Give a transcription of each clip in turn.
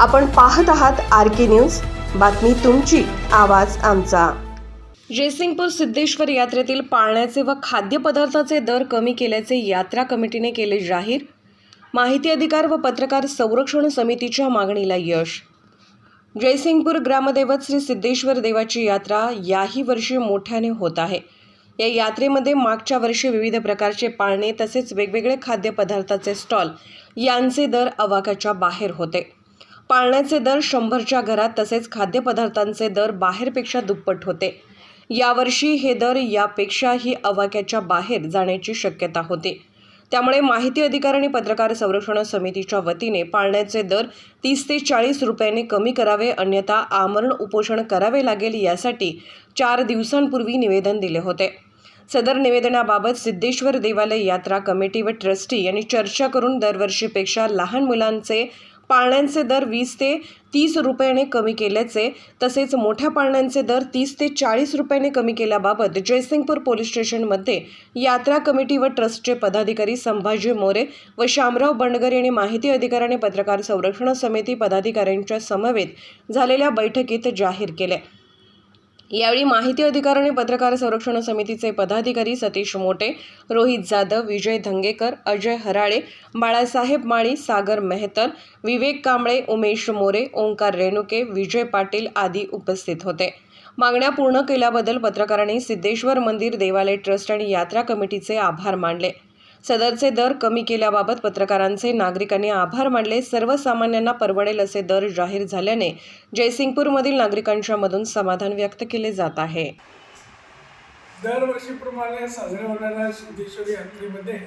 आपण पाहत आहात आर के न्यूज. बातमी तुमची आवाज आमचा. जयसिंगपूर सिद्धेश्वर यात्रेतील पाळण्याचे व खाद्यपदार्थाचे दर कमी केल्याचे यात्रा कमिटीने केले जाहीर. माहिती अधिकार व पत्रकार संरक्षण समितीच्या मागणीला यश. जयसिंगपूर ग्रामदैवत श्री सिद्धेश्वर देवाची यात्रा याही वर्षी मोठ्याने होत आहे. या यात्रेमध्ये मागच्या वर्षी विविध प्रकारचे पाळणे तसेच वेगवेगळे खाद्यपदार्थाचे स्टॉल यांचे दर अवाकाच्या बाहेर होते. पाळण्याचे दर शंभरच्या घरात तसेच खाद्यपदार्थांचे दर बाहेरपेक्षा दुप्पट होते. यावर्षी हे दर यापेक्षाही अवाक्याच्या बाहेर जाण्याची शक्यता होती. त्यामुळे माहिती अधिकार आणि पत्रकार संरक्षण समितीच्या वतीने पाळण्याचे दर तीस ते चाळीस रुपयांनी कमी करावे अन्यथा आमरण उपोषण करावे लागेल यासाठी चार दिवसांपूर्वी निवेदन दिले होते. सदर निवेदनाबाबत सिद्धेश्वर देवालय यात्रा कमिटी व ट्रस्टी यांनी चर्चा करून दरवर्षीपेक्षा लहान मुलांचे पाळण्यांचे दर वीस ते तीस रुपयाने कमी केल्याचे तसेच मोठ्या पाळण्यांचे दर तीस ते चाळीस रुपयाने कमी केल्याबाबत जयसिंगपूर पोलीस स्टेशनमध्ये यात्रा कमिटी व ट्रस्टचे पदाधिकारी संभाजी मोरे व शामराव बंडगर यांनी माहिती अधिकाऱ्याने पत्रकार संरक्षण समिती पदाधिकाऱ्यांच्या समवेत झालेल्या बैठकीत जाहीर केले. यावेळी माहिती अधिकार आणि पत्रकार संरक्षण समितीचे पदाधिकारी सतीश मोटे रोहित जाधव विजय धंगेकर अजय हराळे बाळासाहेब माळी सागर मेहतर विवेक कांबळे उमेश मोरे ओंकार रेणुके विजय पाटील आदी उपस्थित होते. मागण्या पूर्ण केल्याबद्दल पत्रकारांनी सिद्धेश्वर मंदिर देवालय ट्रस्ट आणि यात्रा कमिटीचे आभार मानले. सदरचे दर कमी केल्याबाबत पत्रकारांचे नागरिकांनी आभार मानले. सर्वसामान्यांना परवडेल असे दर जाहीर झाल्याने जयसिंगपूरमधील नागरिकांच्या मधून समाधान व्यक्त केले जात आहे. दरवर्षीप्रमाणे साजऱ्या होणाऱ्या सिद्धेश्वर यात्रेमध्ये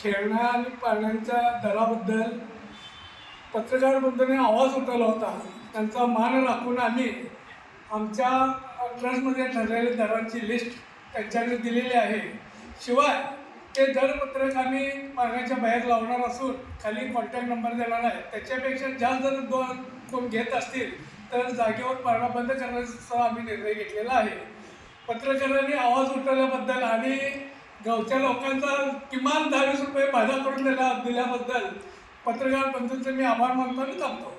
खेळण्या आणि पाण्याच्या दराबद्दल पत्रकार बंधूंनी आवाज उठवला होता. त्यांचा मान राखून आम्ही आमच्या ट्रस्टमध्ये ठरलेल्या दरांची लिस्ट त्यांच्याकडे दिलेली आहे. शिवाय ते दरपत्रक आम्ही पाळण्याच्या बाहेर लावणार असून खाली कॉन्टॅक्ट नंबर देणार आहे. त्याच्यापेक्षा जास्त जर दोन कोण घेत असतील तर जागेवर पाळणा बंद करण्याचा आम्ही निर्णय घेतलेला आहे. पत्रकारांनी आवाज उठवल्याबद्दल आणि गावच्या लोकांचा किमान दहा वीस रुपये फायदा करून दिला दिल्याबद्दल पत्रकार बंधूंचे मी आभार मानतो आणि थांबतो.